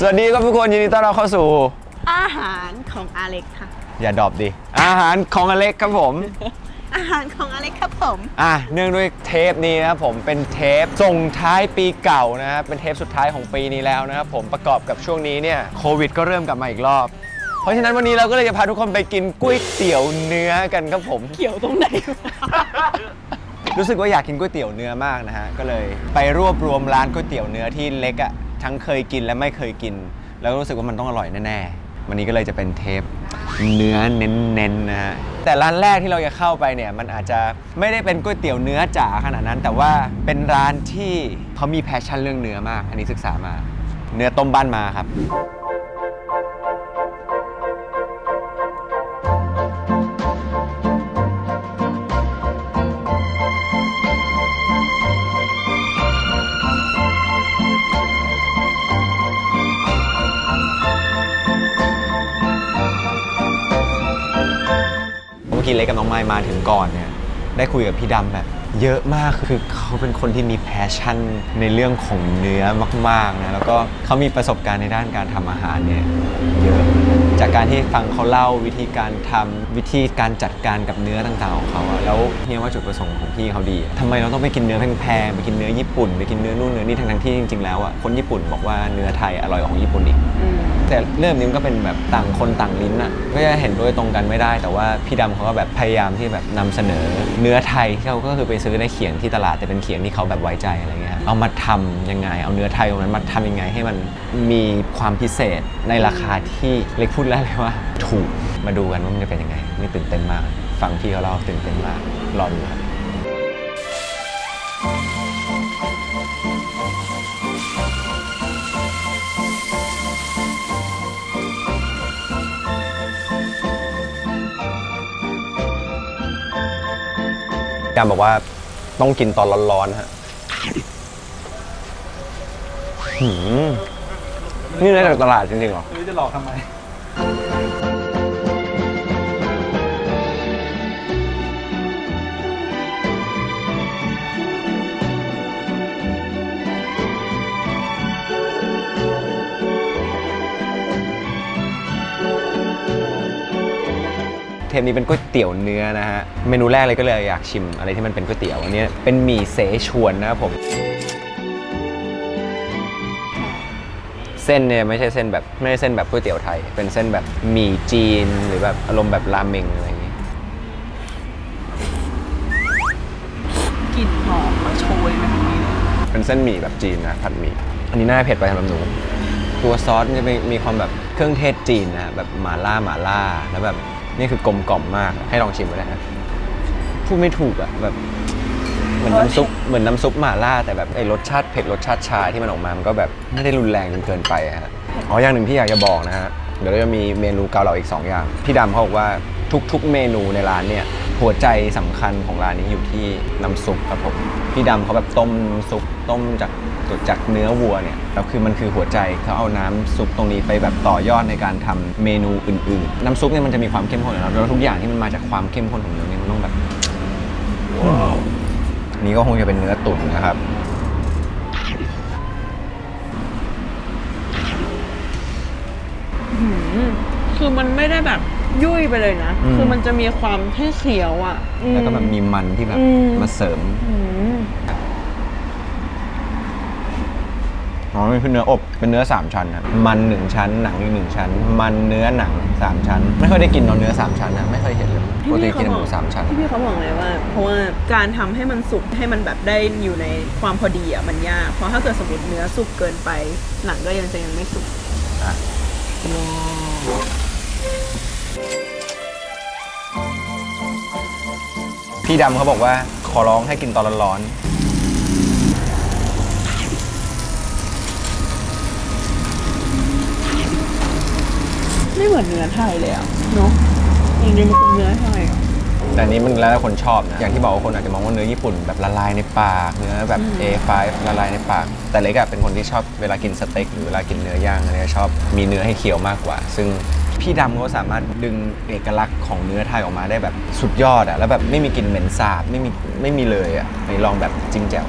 สวัสดีครับทุกคนยินดีต้อนรับเข้าสู่ อาหารของอาเล็กค่ะ อย่าดรอปดิ อาหารของอเล็กครับผม อาหารของอาเล็กครับผม อะเนื่องด้วยเทปนี้นะครับผมเป็นเทปส่งท้ายปีเก่านะครับเป็นเทปสุดท้ายของปีนี้แล้วนะครับผมประกอบกับช่วงนี้เนี่ยโควิดก็เริ่มกลับมาอีกรอบ เพราะฉะนั้นวันนี้เราก็เลยจะพาทุกคนไปกินก๋วยเตี๋ยวเนื้อกันครับผม เกี่ยวตรงไหนรู้สึกว่าอยากกินก๋วยเตี๋ยวเนื้อมากนะฮะก็เลยไปรวบรวมร้านก๋วยเตี๋ยวเนื้อที่เล็กอะ่ะ ทั้งเคยกินและไม่เคยกิน แล้วรู้สึกว่ามันต้องอร่อยแน่ๆ วันนี้ก็เลยจะเป็นเทปเนื้อเน้นๆนะฮะแต่ร้านแรกที่เราจะเข้าไปเนี่ยมันอาจจะไม่ได้เป็นก๋วยเตี๋ยวเนื้อจ๋าขนาดนั้น แต่ว่าเป็นร้านที่เขามีแพชชั่นเรื่องเนื้อมาก อันนี้ศึกษามา เนื้อต้มบ้านมาครับ กี้เล็กกับน้องไม้มาถึงก่อนเนี่ยได้คุยกับพี่ดำแบบเยอะมากคือเขาเป็นคนที่มีแพชชั่นในเรื่องของเนื้อมากๆนะแล้วก็เขามีประสบการณ์ในด้านการทำอาหารเนี่ยเยอะ จากการที่ฟังเขาเล่าวิธีการทำวิธีการจัดการกับเนื้อต่างๆของเขาอะแล้วเฮียว่าจุดประสงค์ของพี่เขาดีอะทำไมเราต้องไปกินเนื้อแพงๆไปกินเนื้อญี่ปุ่นไปกินเนื้อนู่นเนื้อนี่ทั้งๆที่จริงๆแล้วอะคนญี่ปุ่นบอกว่าเนื้อไทยอร่อยกว่าของญี่ปุ่นอีกแต่เรื่องนี้มันก็เป็นแบบต่างคนต่างลิ้นอะก็จะเห็นด้วยตรงกันไม่ได้ แต่ว่าพี่ดำเขาก็แบบพยายามที่แบบนำเสนอ เนื้อไทยที่เขาก็คือไปซื้อในเขียงที่ตลาดแต่เป็นเขียงที่เขาแบบไว้ใจอะไรเงี้ยเอามาทำยังไง เอาเนื้อไทยตรงนั้นมาทำยังไงให้มันมีความพิเศษในราคาที่เล็กพูดแล้วเลยว่าถูกมาดูกันว่ามันจะเป็นยังไงนี่ตื่นเต้นมาก ฟังพี่เขาเล่าตื่นเต้นมากรอดูครับยามบอกว่าต้องกินตอนร้อนๆฮะหืมนี่ได้จากตลาดจริงๆเหรอไม่รู้จะหลอกทำไม ปนี้เป็นก๋วยเตี๋ยวเนื้อนะฮะ เมนูแรกเลยก็เลยอยากชิมอะไรที่มันเป็นก๋วยเตี๋ยวอันนี้เป็นหมี่เสฉวนนะครับผม เส้นเนี่ยไม่ใช่เส้นแบบไม่ใช่เส้นแบบก๋วยเตี๋ยวไทย เป็นเส้นแบบหมี่จีนหรือแบบอารมณ์แบบราเมงอะไรอย่างงี้กลิ่นหอมมาโชยมาทางนี้เลยเป็นเส้นหมี่แบบจีนนะผัดหมี่อันนี้น่าเผ็ดไปสำหรับหนูตัวซอสมันจะมีมีความแบบเครื่องเทศจีนนะแบบหม่าล่าหม่าล่าแล้วแบบ นี่คือกลมกล่อมมากให้ลองชิมก็ได้นะพูดไม่ถูกอะแบบเหมือนน้ำซุปเหมือนน้ำซุปหม่าล่าแต่แบบไอ้รสชาติเผ็ดรสชาติชาที่มันออกมา มันก็แบบไม่ได้รุนแรงจนเกินไปอะฮะอ๋ออย่างหนึ่งที่อยากจะบอกนะฮะเดี๋ยวเราจะมีเมนูเกาเหลาอีก 2 อย่าง พี่ดำเขาบอกว่าทุก ๆ เมนูในร้านเนี่ย หัวใจสำคัญของร้านนี้อยู่ที่น้ำซุปครับผมพี่ดำเขาแบบต้มซุปต้มจากจากเนื้อวัวเนี่ยแล้วคือมันคือหัวใจเขาเอาน้ำซุปตรงนี้ไปแบบต่อยอดในการทำเมนูอื่น ๆ น้ำซุปเนี่ยมันจะมีความเข้มข้นอยู่แล้วแล้วทุกอย่างที่มันมาจากความเข้มข้นของเนื้อเนี่ยมันต้องแบบอันนี้ก็คงจะเป็นเนื้อตุ๋นนะครับคือมันไม่ได้แบบ ยุ่ยไปเลยนะ อืม คือมันจะมีความให้เขียวอะอื แล้วก็แบบมีมันที่แบบอืม มาเสริมอืมอ๋อนี่คือเนื้ออบเป็นเนื้อ3ชั้นครับมันหนึ่งชั้นหนังอีกหนึ่งชั้น มันเนื้อหนัง3ชั้น ไม่ค่อยได้กินเนอะเนื้อ3ชั้นนะไม่ค่อยเห็นเลยปกติกินแต่หมูสามชั้น ที่พี่เขาบอกเลยว่า เพราะว่าการทำให้มันสุกให้มันแบบได้อยู่ในความพอดีอะมันยาก เพราะถ้าเกิดสมมติเนื้อสุกเกินไป หนังก็ยังจะยังไม่สุกอะ พี่ดำเขาบอกว่าขอร้องให้กินตอนร้อนไม่เหมือนเนื้อไทยเลยอะเนาะจริงๆมันคือเนื้อไทยอะ แต่อันนี้มันแล้วแต่คนชอบนะ อย่างที่บอกว่าคนอาจจะมองว่าเนื้อญี่ปุ่นแบบละลายในปาก เนื้อแบบ A5 ละลายในปาก แต่เล็กอะเป็นคนที่ชอบเวลากินสเต็กหรือเวลากินเนื้อย่างอะไรชอบมีเนื้อให้เคี้ยวมากกว่า ซึ่งพี่ดำเขาสามารถดึงเอกลักษณ์ของเนื้อไทยออกมาได้แบบสุดยอดอะแล้วแบบไม่มีกลิ่นเหม็นสาบไม่มีไม่มีเลยอะไหนลองแบบจิ้มแจ่ว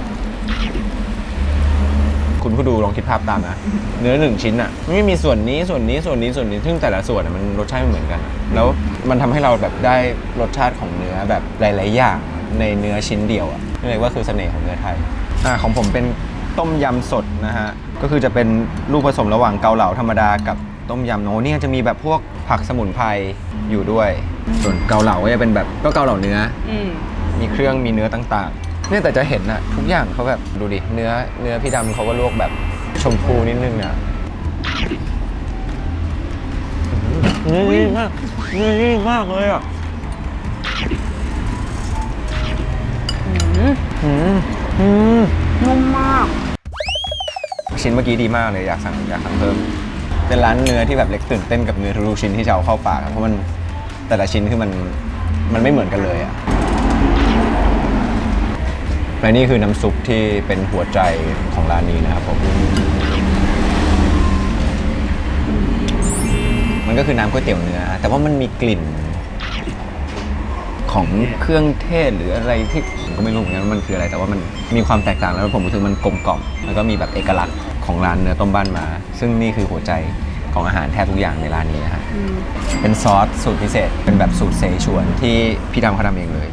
ก๋วยคุณผู้ดูลองคิดภาพตามนะ เนื้อหนึ่งชิ้นอะไม่มีส่วนนี้ส่วนนี้ส่วนนี้ส่วนนี้ซึ่งแต่ละส่วนอะมันรสชาติไม่เหมือนกันอะแล้ว มันทำให้เราแบบได้รสชาติของเนื้อแบบหลาย ๆ อย่างในเนื้อชิ้นเดียวอะนี่เลยว่าคือเสน่ห์ของเนื้อไทยอ่าของผมเป็นต้มยำสดนะฮะก็คือจะเป็นลูกผสมระหว่างเกาเหลาธรรมดากับต้มยำโนเนี่ยจะมีแบบพวกผักสมุนไพรอยู่ด้วย ส่วนเกาเหลาก็จะเป็นแบบก็เกาเหลาเนื้อ อืม มีเครื่องมีเนื้อต่างๆ เนี่ยแต่จะเห็นอะทุกอย่างเขาแบบดูดิเนื้อเนื้อพี่ดำเขาก็ลวกแบบชมพูนิดนึงอะเนื้อดีมากเนื้อดีมากเลยอะอืมอืมอืมนุ่มมาก ชิ้นเมื่อกี้ดีมากเลยอยากสั่งอยากสั่งเพิ่ม เป็นร้านเนื้อที่แบบเล็กตื่นเต้นกับเนื้อทุกชิ้นที่จะเอาเข้าปากเพราะมันแต่ละชิ้นคือมันมันไม่เหมือนกันเลยอะและนี่คือน้ำซุปที่เป็นหัวใจของร้านนี้นะครับผม มัน ก็คือน้ำก๋วยเตี๋ยวเนื้อ แต่ว่ามันมีกลิ่น ของเครื่องเทศหรืออะไรที่ผมก็ไม่รู้เหมือนกันว่ามันคืออะไร แต่ว่ามันมีความแตกต่างแล้วผมรู้สึกมันกลมกล่อมแล้วก็มีแบบเอกลักษณ์ของร้านเนื้อต้มบ้านมา ซึ่งนี่คือหัวใจของอาหารแทบทุกอย่างในร้านนี้นะฮะอืมเป็นซอสสูตรพิเศษเป็นแบบสูตรเซชวนที่พี่ดำเขาทำเองเลย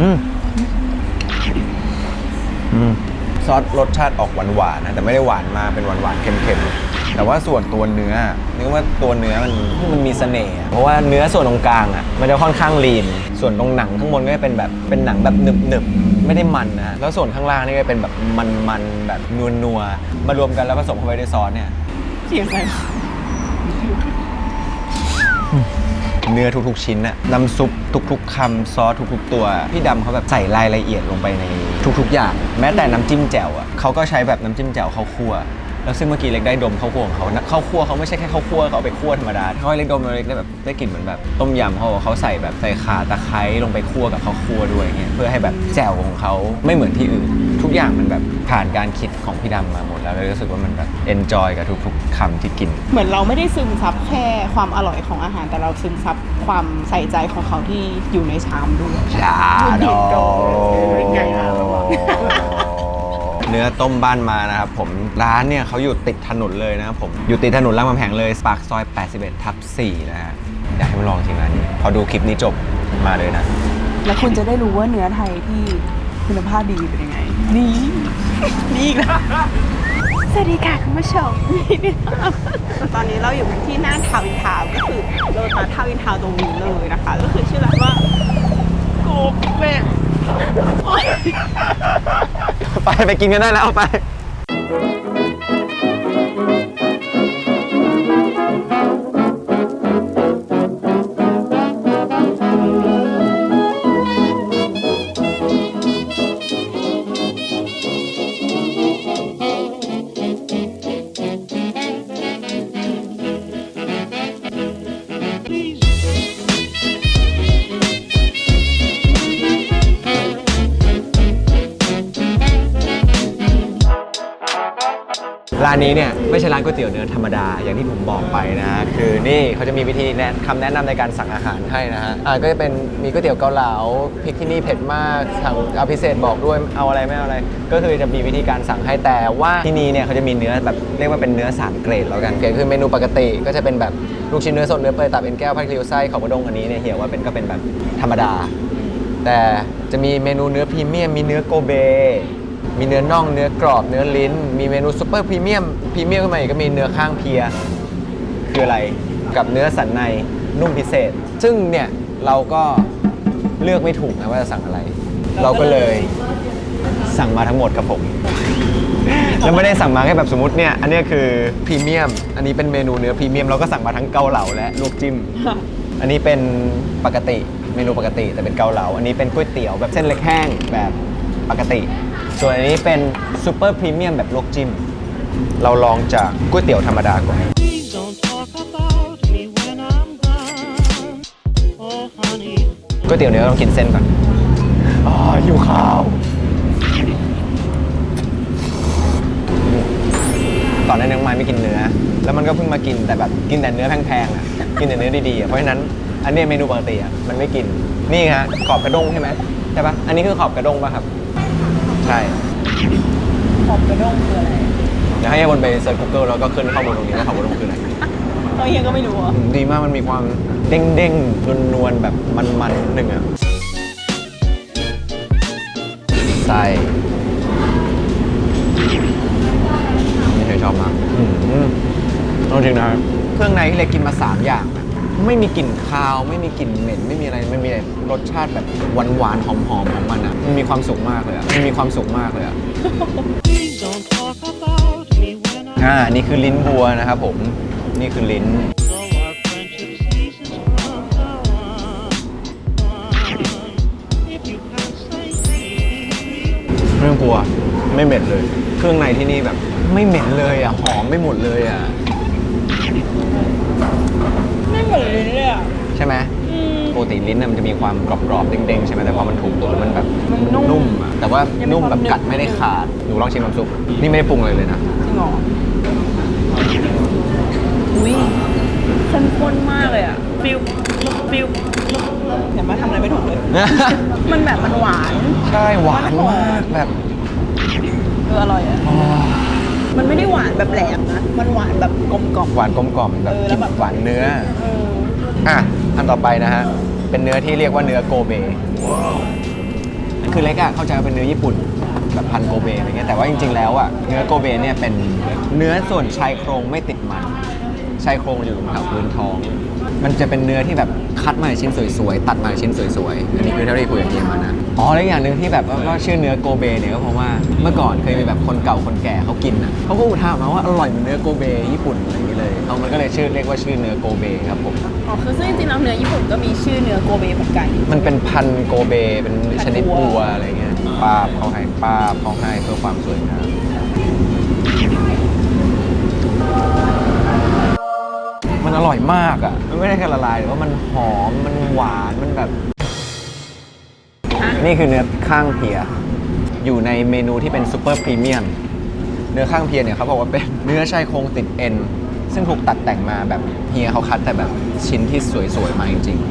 อืม อืม ซอสรสชาติออกหวานๆนะแต่ไม่ได้หวานมากเป็นหวานๆเค็มๆแต่ว่าส่วนตัวเนื้อนึกว่าตัวเนื้อมันมันมีเสน่ห์อะเพราะว่าเนื้อส่วนตรงกลางอะมันจะค่อนข้างลีน ส่วนตรงหนังข้างบนก็จะเป็นแบบเป็นหนังแบบหนึบๆไม่ได้มันนะแล้วส่วนข้างล่างนี่ก็เป็นแบบมันๆแบบนัวๆมารวมกันแล้วผสมเข้าไปในซอสเนี่ย เสียงอะไร เนื้อทุกๆ ชิ้นน่ะน้ำซุปทุกๆคำซอสทุกๆ ตัวพี่ดำเขาแบบใส่รายละเอียดลงไปในทุกๆ อย่าง แม้แต่น้ำจิ้มแจ่วอะเขาก็ใช้แบบน้ำจิ้มแจ่วข้าวคั่ว แล้วซึ่งเมื่อกี้เล็กได้ดมข้าวคั่วของเขานะข้าวคั่วเขาไม่ใช่แค่ข้าวคั่วเขาเอาไปคั่วธรรมดาถ้าให้เล็กดมแล้วเล็กได้แบบได้กลิ่นเหมือนแบบต้มยำเขาบอกเขาใส่แบบใส่ข่าตะไคร้ลงไปคั่วกับข้าวคั่วด้วยเงี้ยเพื่อให้แบบแจ่วของเขาไม่เหมือนที่อื่น ทุกอย่างมันแบบผ่านการคิดของพี่ดำมาหมดแล้วเลยรู้สึกว่ามันแบบเอนจอยกับทุกๆคำที่กิน เหมือนเราไม่ได้ซึมซับแค่ความอร่อยของอาหารแต่เราซึมซับความใส่ใจของเขาที่อยู่ในชามด้วยชาโดเป็นไงล่ะระวัง เนื้อต้มบ้านมานะครับผมร้านเนี่ยเขาอยู่ติดถนนเลยนะครับผมอยู่ติดถนนรามคำแหงเลยปากซอย 81 ทับ4นะฮะอยากให้มาลองจริงร้านนี้พอดูคลิปนี้จบมาเลยนะ แล้วคุณจะได้รู้ว่าเนื้อไทยที่คุณภาพดีเป็นยังไง นี่ นี่อีกแล้วสวัสดีค่ะคุณผู้ชม ตอนนี้เราอยู่ที่หน้าทาวน์อินทาวน์ก็คือโลตัสทาวน์อินทาวน์ตรงนี้เลยนะคะ ก็คือชื่อร้านว่าโกเบ ไปไปกินกันได้แล้วไป นี้เนี่ยไม่ใช่ร้านก๋วยเตี๋ยวเนื้อธรรมดาอย่างที่ผมบอกไปนะ คือนี่เขาจะมีวิธีแนะคำแนะนำในการสั่งอาหารให้นะฮะอ่าก็จะเป็นมีก๋วยเตี๋ยวเกาเหลาพริกที่นี่เผ็ดมากสั่งเอาพิเศษบอกด้วยเอาอะไรไม่เอาอะไร ก็คือจะมีวิธีการสั่งให้แต่ว่าที่นี่เนี่ยเขาจะมีเนื้อแบบเรียกว่าเป็นเนื้อสามเกรดแล้วกันเกรดคือเมนูปกติก็จะเป็นแบบลูกชิ้นเนื้อสดเนื้อเปื่อยตับเอ็นแก้วผัดคลิวไส้ขอบกระดงอันนี้เนี่ยเหี่ยวว่าเป็นก็เป็นแบบธรรมดา แต่จะมีเมนูเนื้อพรีเมียมมีเนื้อโกเบ มีเนื้อน่องเนื้อกรอบเนื้อลิ้น มีเมนูซุปเปอร์พรีเมียมพรีเมียมขึ้นมาอีกก็มีเนื้อข้างเพีย คืออะไรกับเนื้อสันในนุ่มพิเศษ ซึ่งเนี่ยเราก็เลือกไม่ถูกนะว่าจะสั่งอะไร เราก็เลยสั่งมาทั้งหมดครับผมแล้วไม่ได้สั่งมาแค่แบบสมมติเนี่ย อันนี้คือพรีเมียม อันนี้เป็นเมนูเนื้อพรีเมียมเราก็สั่งมาทั้งเกาเหลาและลวกจิ้ม อันนี้เป็นปกติเมนูปกติแต่เป็นเกาเหลา อันนี้เป็นก๋วยเตี๋ยวแบบเส้นเล็กแห้งแบบปกติ ส่วนอันนี้เป็นซูเปอร์พรีเมียมแบบลวกจิ้ม เราลองจากก๋วยเตี๋ยวธรรมดาก่อน Please don't talk about me when I'm gone. Oh, honey. ก๋วยเตี๋ยวเนื้อต้องกินเส้นก่อนอ๋อหิวข้าว ก่อนหน้านี้น้องไม้ไม่กินเนื้อ แล้วมันก็เพิ่งมากินแต่แบบกินแต่เนื้อแพงๆอะกินแต่เนื้อดีๆอะเพราะฉะนั้นอันนี้เมนูปกติอะมันไม่กิน นี่ฮะขอบกระด้งใช่ไหมใช่ปะอันนี้คือขอบกระด้งป่ะครับ ใช่ขอบกระด้งคืออะไรเดี๋ยวให้ยายบนไปเซิร์ช Google แล้วก็ขึ้นข้อมูลตรงนี้ว่าขอบกระด้งคืออะไรเฮ้ยยังก็ไม่รู้อะอืมดีมากมันมีความเด้งเด้งนวลนวลๆแบบมันๆนิดนึงอะไส้นี่เธอชอบมากอืมเอาจริงนะเครื่องในที่เล็กกินมา 3 อย่างอะ ไม่มีกลิ่นคาว ไม่มีกลิ่นเหม็นไม่มีอะไรไม่มีรสชาติแบบหวานๆหอมๆของมันอะมันมีความสุขมากเลยอะมันมีความสุขมากเลยอะ Please don't talk about me when I อ่านี่คือลิ้นบัวนะครับผมนี่คือลิ้น so our friendship ceases from now on. If you can't say please, ไม่ต้องกลัวไม่เหม็นเลย เครื่องในที่นี่แบบ ไม่เหม็นเลยอะหอมไม่หมดเลยอะ ไม่เหมือน ลิ้นเลยอะใช่ไหมอืม ปกติลิ้นน่ะมันจะมีความกรอบๆเด้งๆใช่ไหมแต่พอมันถูกตัวแล้วมันแบบมันนุ่มนุ่มอะแต่ว่ายังมีนุ่มแบบความหนึบ กัดไม่ได้ขาดหนูลองชิมน้ำซุปนี่ไม่ได้ปรุงเลยเลยนะจริงเหรออุ้ยเข้มข้นมากเลยอะฟิวฟิวเห็นไหมทำอะไรไม่ถูกเลย มันแบบมันหวาน ใช่หวานมันหวามานกแบบ เอออร่อยอะอ๋อมันไม่ได้หวานแบบแหลมนะ มันหวานแบบกลมกล่อม หวานกลมกล่อมแบบเออกแล้ลิ่วนแบบ หวานเนื้อ เออ อันต่อไปนะฮะ เป็นเนื้อที่เรียกว่าเนื้อโกเบคือเล็กอะเข้าใจว่าเป็นเนื้อญี่ปุ่นแบบพันโกเบอะไรเงี้ยแต่ว่าจริง ๆ แล้วอะเนื้อโกเบเนี่ยเป็นเนื้อส่วนชายโครงไม่ติดมันชายโครงอยู่ตรงแถวพื้นท้อง มันจะเป็นเนื้อที่แบบคัดมาชิ้นสวยๆตัดมาชิ้นสวยๆอันนี้คือเท่าที่คุยกับเฮียมานะอ๋อแล้วอย่างหนึ่งที่แบบว่าว่าชื่อเนื้อโกเบเนี่ยก็เพราะว่าเมื่อก่อนเคยมีแบบคนเก่าคนแก่เขากินอะเขาก็อุทานมาว่าอร่อยเหมือนเนื้อโกเบญี่ปุ่นอะไรอย่างเงี้ยเลยเขามันก็เลยชื่อเรียกว่าชื่อเนื้อโกเบครับผม อ๋อคือซึ่งจริงๆแล้วเนื้อญี่ปุ่นก็มีชื่อเนื้อโกเบเหมือนกัน มันเป็นพันธุ์โกเบเป็นชนิดพันธุ์วัวัววอะไรเงี้ยป้าบเขาให้ป้าบเขาให้เพื่อความสวยงามมันอร่อยมากอะ มันไม่ได้แค่ละลายแต่ว่ามันหอมมันหวานมันแบบ นี่คือเนื้อข้างเพีย อยู่ในเมนูที่เป็นซูเปอร์พรีเมียมเนื้อข้างเพียเนี่ยเขาบอกว่าเป็นเนื้อชายโครงติดเอ็น ซึ่งถูกตัดแต่งมาแบบเฮียเขาคัดแต่แบบชิ้นที่สวยๆมาจริงๆ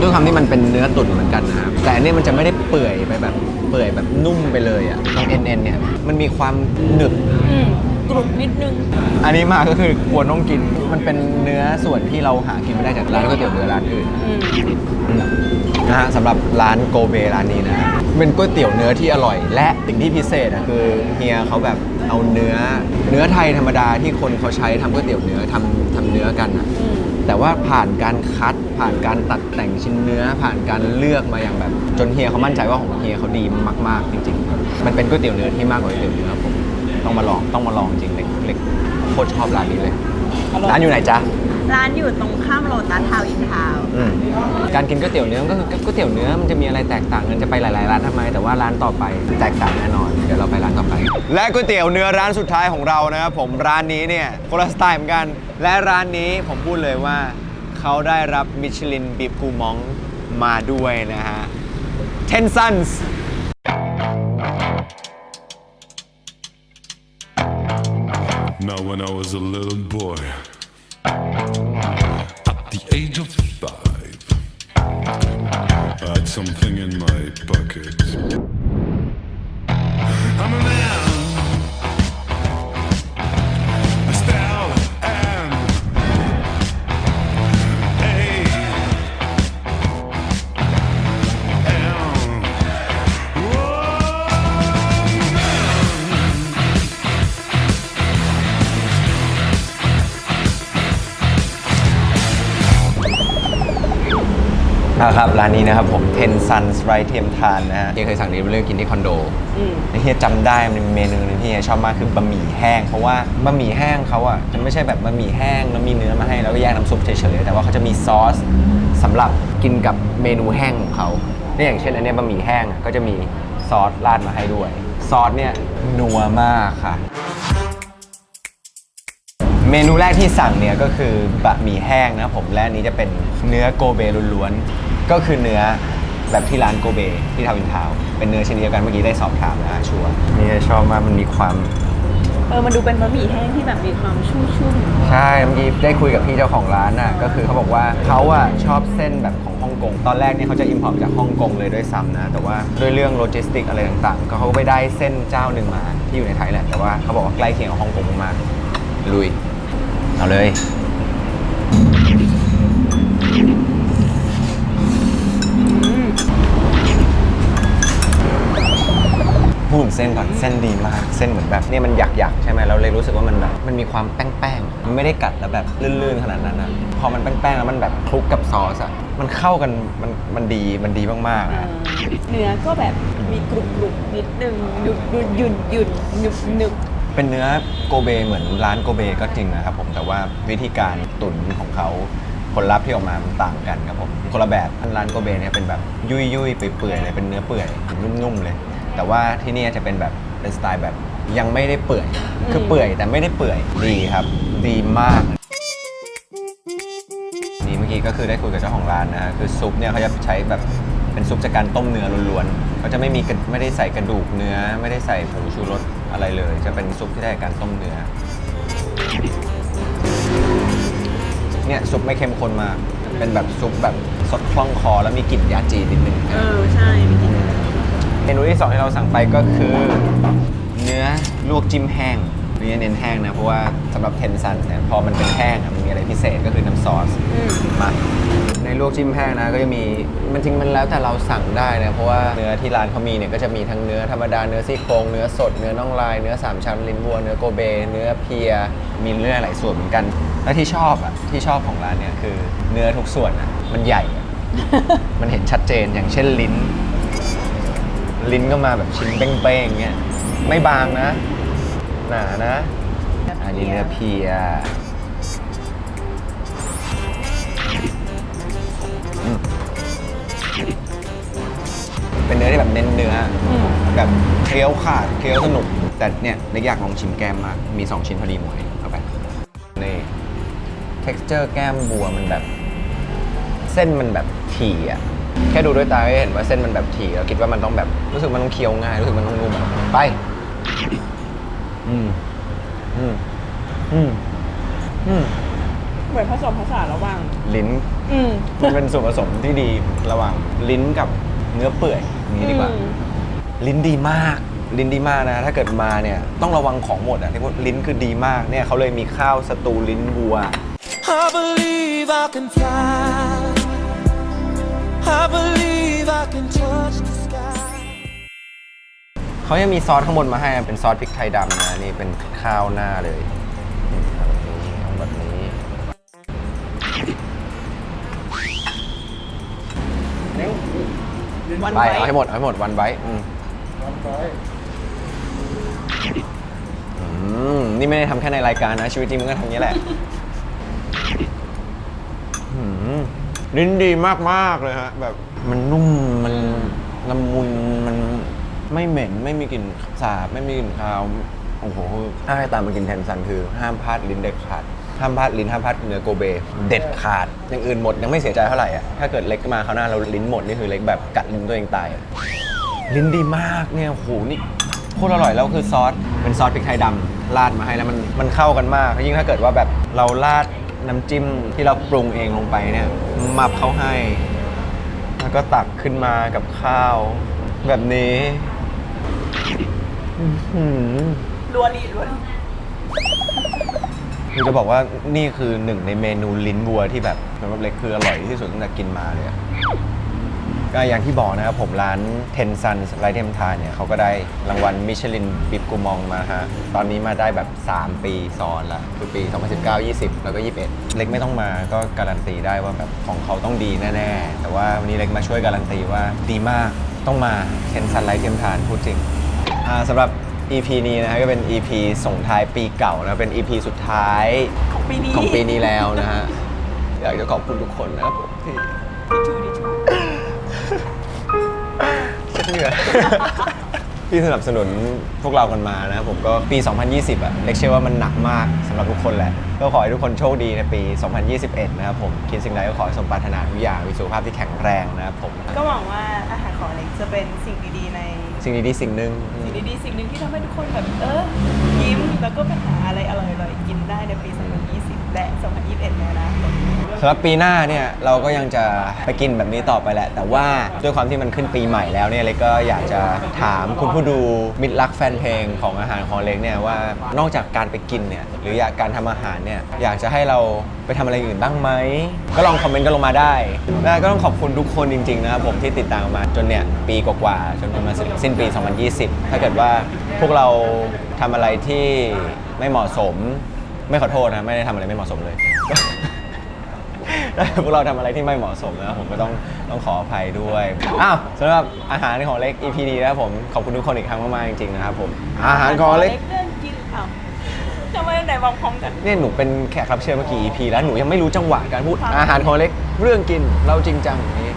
ด้วยความที่มันเป็นเนื้อตุ๋นเหมือนกันนะครับแต่อันเนี้ยมันจะไม่ได้เปื่อยไปแบบเปื่อยแบบนุ่มไปเลยอะตรงเอ็นเอ็นเนี่ยมันมีความหนึบ อืมกรุบนิดนึง อันนี้มาก็คือควรต้องกิน มันเป็นเนื้อส่วนที่เราหากินไม่ได้จากร้านก๋วยเตี๋ยวเรือร้านอื่นอืม นะฮะสำหรับร้านโกเบร้านนี้นะฮะ เป็นก๋วยเตี๋ยวเนื้อที่อร่อย และสิ่งที่พิเศษอะคือเฮียเขาแบบเอาเนื้อเนื้อไทยธรรมดาที่คนเขาใช้ทำก๋วยเตี๋ยวเนื้อทำทำเนื้อกันอะอืม แต่ว่าผ่านการคัด ผ่านการตัดแต่งชิ้นเนื้อ ผ่านการเลือกมาอย่างแบบ จนเฮียเขามั่นใจว่าของเฮียเขาดีมากๆจริงๆ มันเป็นก๋วยเตี๋ยวเนื้อที่มากกว่าก๋วยเตี๋ยวเนื้อครับผมต้องมาลองต้องมาลองจริงเล็กเล็กโคตรชอบร้านนี้เลยอร่อย ร้านอยู่ไหนจ๊ะ ร้านอยู่ตรงข้ามโลตัสทาวน์อินทาวน์อืมการกินก๋วยเตี๋ยวเนื้อก็คือก๋วยเตี๋ยวเนื้อมันจะมีอะไรแตกต่างกันจะไปหลายๆร้านทำไม แต่ว่าร้านต่อไปแตกต่างแน่นอน เดี๋ยวเราไปร้านต่อไป และก๋วยเตี๋ยวเนื้อร้านสุดท้ายของเรานะครับผมร้านนี้เนี่ยคนละสไตล์เหมือนกัน และร้านนี้ผมพูดเลยว่าเขาได้รับมิชลินบิบกูมองมาด้วยนะฮะ Ten Sons Now, when I was a little boy, at the age of five, I had something in my pocket. I'm a man. นะครับร้านนี้นะครับผม Ten Sons Right เทียมทานนะฮะเฮียเคยสั่งเดลิเวอรี่กินที่คอนโดอืมเฮียจำได้มันมีเมนูหนึงที่เฮียชอบมากคือบะหมี่แห้ง เพราะว่าบะหมี่แห้งเขาอะจะไม่ใช่แบบบะหมี่แห้งแล้วมีเนื้อมาให้แล้วก็แยกน้ำซุปเฉยๆแต่ว่าเขาจะมีซอสสำหรับกินกับเมนูแห้งของเขาเนี่ยอย่างเช่นอันเนี้ยบะหมี่แห้งอะก็จะมีซอสราดมาให้ด้วย ซอสเนี่ยนัวมากค่ะ เมนูแรกที่สั่งเนี่ยก็คือบะหมี่แห้งนะครับผมและอันนี้จะเป็นเนื้อโกเบล้วนๆก็คือเนื้อแบบที่ร้านโกเบที่ทาวน์อินทาวน์เป็นเนื้อชนิดเดียวกันเมื่อกี้ได้สอบถามนะชัวร์นี่ชอบมากมันมีความเออมันดูเป็นบะหมี่แห้งที่แบบมีความชุ่มใช่เมื่อกี้ได้คุยกับพี่เจ้าของร้านน่ะก็คือเขาบอกว่าเขาอะชอบเส้นแบบของฮ่องกงตอนแรกเนี่ยเขาจะอิมพอร์ตจากฮ่องกงเลยด้วยซ้ำนะแต่ว่าด้วยเรื่องโลจิสติกอะไรต่างๆ ก็เขาก็ไปได้เส้นเจ้าหนึ่งมาที่อยู่ในไทยแหละแต่ว่าเขาบอกว่าใกล้เคียงกับฮ่องกงมากๆลุย เอาเลย พูดถึงเส้นก่อน เส้นดีมาก เส้นเหมือนแบบเนี่ยมันหยักหยักๆใช่ไหมเราเลยรู้สึกว่ามันแบบ มันมีความแป้งแป้งๆ มันไม่ได้กัดแล้วแบบลื่นๆ ขนาดนั้นนะ พอมันแป้งแป้งๆ แล้วมันแบบคลุกกับซอสอะมันเข้ากัน มัน มันดี มันดีมากๆๆเอนะอเนื้อก็แบบมีกรุบกรุบๆนิดนึงหยุดหยุดหยุ่นหยุ่นหนึบหนึบ เป็นเนื้อโกเบเหมือนร้านโกเบก็จริงนะครับผมแต่ว่าวิธีการตุ๋นของเขาผลลัพธ์ที่ออกมามันต่างกันครับผมคนละแบบร้านโกเบเนี่ยเป็นแบบยุยยุยเปื่อยๆเลยเป็นเนื้อเปื่อยนุ่มๆเลย แต่ว่าที่นี่จะเป็นแบบเป็นสไตล์แบบยังไม่ได้เปื่อย คือเปื่อยแต่ไม่ได้เปื่อยดีครับ ดีมากนี่เมื่อกี้ก็คือได้คุยกับเจ้าของร้านนะคือซุปเนี่ยเขาจะใช้แบบเป็นซุปจากการต้มเนื้อล้วนๆเขาจะไม่มีไม่ได้ใส่กระดูกเนื้อ ไม่ได้ใส่ผงชูรส อะไรเลย จะเป็นซุปที่ได้จากการต้มเนื้อ เนี่ยซุปไม่เข้มข้นมาก เป็นแบบซุปแบบสดคล่องคอแล้วมีกลิ่นยาจีนนิดนึงเออ ใช่มีกลิ่นเมนูที่สองที่เราสั่งไปก็คือ เนื้อลวกจิ้มแห้งนี่เน้นแห้งนะ เพราะว่าสำหรับเทนซันเนี่ยพอมันเป็นแห้งอะมันมีอะไรพิเศษก็คือน้ำซอสอืมมา ในลวกจิ้มแห้งนะก็จะมีมันจริงมันแล้วแต่เราสั่งได้นะเพราะว่าเนื้อที่ร้านเขามีเนี่ยก็จะมีทั้งเนื้อธรรมดาเนื้อซี่โครงเนื้อสดเนื้อน่องลายเนื้อสามชั้นลิ้นวัวเนื้อโกเบ เนื้อเพีย มีเนื้อหลายส่วนเหมือนกัน และที่ชอบอะที่ชอบของร้านเนี่ยคือเนื้อทุกส่วนอะมันใหญ่อะมันเห็นชัดเจนอย่างเช่นลิ้น ลิ้นก็มาแบบชิ้นเป้งๆอย่างเงี้ยไม่บางนะหนานะอันนี้เนื้อเพีย เป็นเนื้อที่แบบเน้นเนื้ออมแบบเคี้ยวขาดเคี้ยวสนุก แต่เนี่ยเล็กอยากลองชิมแก้มมาก มี 2 ชิ้นพอดีหมดเลยเข้าไปนี่ texture แก้มบัวมันแบบ เส้นมันแบบถี่อะแค่ดูด้วยตาก็เห็นว่าเส้นมันแบบถี่แล้วคิดว่ามันต้องแบบรู้สึกมันต้องเคี้ยวง่ายรู้สึกมันต้องนุ่มอะไป อืมอืมอืมอืม เหมือนผสมผสานระหว่าง ลิ้นอืม มันเป็นส่วนผสมที่ดีระหว่างลิ้นกับเนื้อเปื่อยอย่างนี้ดีกว่า อืม ลิ้นดีมาก ลิ้นดีมากนะ ถ้าเกิดมาเนี่ยต้องระวังของหมดอะที่ว่าลิ้นคือดีมากเนี่ยเขาเลยมีข้าวสตูลิ้นวัว I believe I can fly. I believe I can touch the sky. เขายังมีซอสข้างบนมาให้เป็นซอสพริกไทยดำนะนี่เป็นข้าวหน้าเลย วันไปไว้เอาให้หมดเอาให้หมดวันไว้อืมวันไว้อืมนี่ไม่ได้ทำแค่ในรายการนะ ชีวิตจริงมันก็ทำอย่างนี้แหละอืมลิ้นดีมากๆเลยฮะ แบบมันนุ่มมันละมุนมันไม่เหม็นไม่มีกลิ่นสาบ ไม่มีกลิ่นคาว โอ้โหถ้าให้ตามมากินแทนซันคือ ห้ามพลาดลิ้นเด็ดขาด ห้ามพลาดลิ้นห้ามพลาดเนื้อโกเบ เด็ดขาดอย่างอื่นหมดยังไม่เสียใจเท่าไหร่อะถ้าเกิดเล็กมาคราวหน้าเราลิ้นหมดนี่คือเล็กแบบกัดลิ้นตัวเองตายอะลิ้นดีมากเนี่ยโหนี่โคตรอร่อยแล้วคือซอสเป็นซอสพริกไทยดำราดมาให้แล้วมันมันเข้ากันมากยิ่งถ้าเกิดว่าแบบเราราดน้ำจิ้มที่เราปรุงเองลงไปเนี่ยมับเขาให้ แล้วก็ตักขึ้นมากับข้าว แบบนี้ อื้อหือ รัวรีรัวรี คือจะบอกว่านี่คือหนึ่งในเมนูลิ้นวัวที่แบบสำหรับเล็กคืออร่อยที่สุดตั้งแต่กินมาเลยอะก็อย่างที่บอกนะครับผมร้านเทนซันไรเทมทานเนี่ยเขาก็ได้รางวัลมิชลินบิบกูมองมาฮะตอนนี้มาได้แบบ 3 ปีซ้อนละคือปี 2019 20 แล้วก็ 21 เล็กไม่ต้องมาก็การันตีได้ว่าแบบของเขาต้องดีแน่ๆ แต่ว่าวันนี้เล็กมาช่วยการันตีว่าดีมากต้องมาเทนซันไรเทมทานพูดจริงสำหรับ EP นี้นะฮะก็เป็น EP ส่งท้ายปีเก่านะเป็น EP สุดท้ายของปีนี้ของปีนี้แล้วนะฮะอยากจะขอบคุณทุกคนนะครับผมที่ทิชชู่ทิชชู่เช็ดเหงื่อที่สนับสนุนพวกเรากันมานะครับผมก็ปี 2020 อะ เล็กเชื่อว่ามันหนักมากสำหรับทุกคนแหละก็ก็ขอให้ทุกคนโชคดีในปี 2021 นะครับผม คิดสิ่งใดก็ขอให้สมปรารถนาทุกอย่างมีสุขภาพที่แข็งแรงนะครับผม ก็หวังว่าอาหารของอเล็กจะเป็นสิ่งดีๆใน สิ่งดีๆสิ่งหนึ่งสิ่ง ดีๆ สิ่งหนึ่งที่ทำให้ทุกคนแบบเออยิ้มแล้วก็ไปหาอะไรอร่อยๆกินได้ในปี2 0 และ2021ในอนาคตสำหรับปีหน้าเนี่ยเราก็ยังจะไปกินแบบนี้ต่อไปแหละ แต่ว่าด้วยความที่มันขึ้นปีใหม่แล้วเนี่ยเล็กก็อยากจะถามคุณผู้ดูมิตรรักแฟนเพลงของอาหารของเล็กเนี่ยว่านอกจากการไปกินเนี่ยหรืออยากการทำอาหารเนี่ยอยากจะให้เราไปทำอะไรอื่นบ้างไหมก็ลองคอมเมนต์กันลงมาได้แล้วก็ต้องขอบคุณทุกคนจริงๆนะครับผมที่ติดตามมาจนเนี่ยปีกว่าๆจนมาถึงสิ้นปี 2020 ถ้าเกิดว่าพวกเราทำอะไรที่ไม่เหมาะสม ไม่ขอโทษนะไม่ได้ทำอะไรไม่เหมาะสมเลยถ้าพวกเราทำอะไรที่ไม่เหมาะสมนะครับผมก็ต้องต้องขออภัยด้วยอ้าวสำหรับอาหารของเล็ก EP นี้นะครับผมขอบคุณทุกคนอีกครั้งมากๆจริงๆนะครับผมอาหารของเล็ก เรื่องกินอ้าวจะไม่ได้วางพร้อมกัน เนี่ยหนูเป็นแขกรับเชิญเมื่อกี้ EP แล้วหนูยังไม่รู้จังหวะการพูดอาหารของเล็กเรื่องกินเราจริงจังอย่างนี้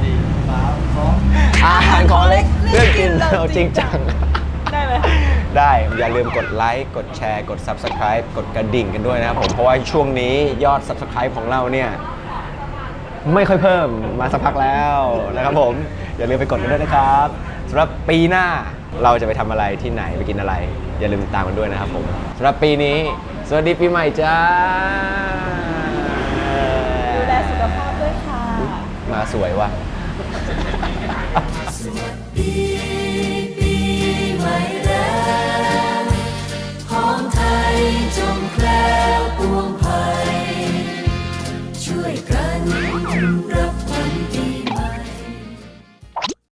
สี่สามสองอาหารของเล็กเรื่องกินเราจริงจังได้ไหม ได้ อย่าลืมกดไลค์กดแชร์กด Subscribe กดกระดิ่งกันด้วยนะครับผมเพราะว่าช่วงนี้ยอด Subscribe ของเราเนี่ย ไม่ค่อยเพิ่มมาสักพักแล้วนะครับผม อย่าลืมไปกดกันด้วยนะครับสำหรับปีหน้าเราจะไปทำอะไรที่ไหนไปกินอะไร อย่าลืมติดตามกันด้วยนะครับผมสำหรับปีนี้ สวัสดีปีใหม่จ้า ดูแลสุขภาพด้วยค่ะ มาสวยว่ะ จงแคล้วปวงภัย ช่วยกันรั